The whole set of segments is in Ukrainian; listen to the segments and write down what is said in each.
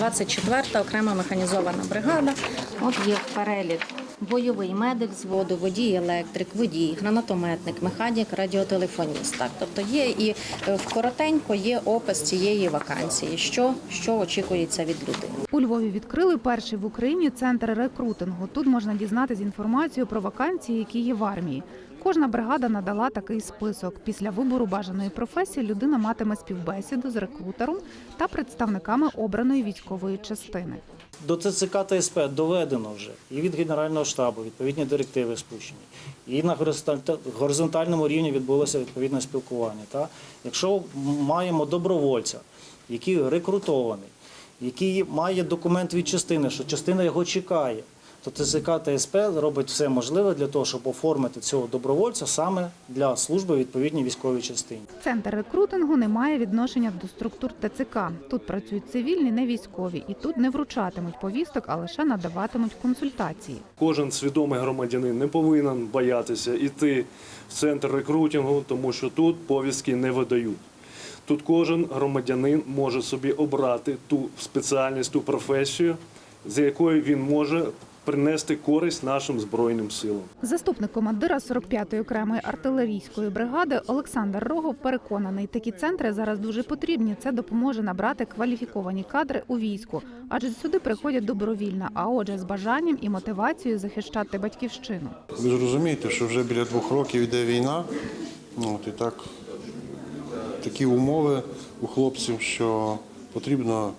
24-та окрема механізована бригада. От є перелік. Бойовий медик з воду, водій, електрик, водій, гранатометник, механік, радіотелефоніст. Так, тобто є і е, коротенько є опис цієї вакансії, що, що очікується від людини. У Львові відкрили перший в Україні центр рекрутингу. Тут можна дізнатися інформацію про вакансії, які є в армії. Кожна бригада надала такий список. Після вибору бажаної професії людина матиме співбесіду з рекрутером та представниками обраної військової частини. До ТЦК та доведено вже і від Генерального штабу відповідні директиви спущені, і на горизонталь- горизонтальному рівні відбулося відповідне спілкування. Та? Якщо маємо добровольця, який рекрутований, який має документ від частини, що частина його чекає, то та СП робить все можливе для того, щоб оформити цього добровольця саме для служби в відповідній військовій частині. Центр рекрутингу не має відношення до структур ТЦК. Тут працюють цивільні, не військові, і тут не вручатимуть повісток, а лише надаватимуть консультації. Кожен свідомий громадянин не повинен боятися йти в центр рекрутингу, тому що тут повістки не видають. Тут кожен громадянин може собі обрати ту спеціальність, ту професію, за якою він може принести користь нашим збройним силам. Заступник командира 45-ї окремої артилерійської бригади Олександр Рогов переконаний, такі центри зараз дуже потрібні. Це допоможе набрати кваліфіковані кадри у війську, адже сюди приходять добровільно, а отже, з бажанням і мотивацією захищати батьківщину. Ви ж розумієте, що вже біля двох років йде війна. Ну, От, і так, такі умови у хлопців, що потрібно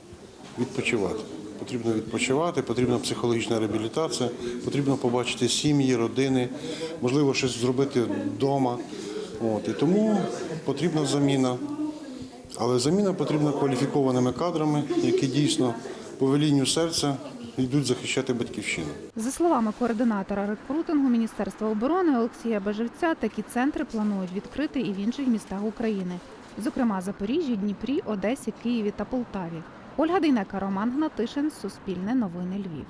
відпочивати. Потрібно відпочивати, потрібна психологічна реабілітація, потрібно побачити сім'ї, родини, можливо, щось зробити вдома. От, і тому потрібна заміна. Але заміна потрібна кваліфікованими кадрами, які дійсно по велінню серця йдуть захищати батьківщину. За словами координатора рекрутингу Міністерства оборони Олексія Бажевця, такі центри планують відкрити і в інших містах України, зокрема Запоріжжі, Дніпрі, Одесі, Києві та Полтаві. Ольга Дейнека, Роман Гнатишин, Суспільне новини Львів.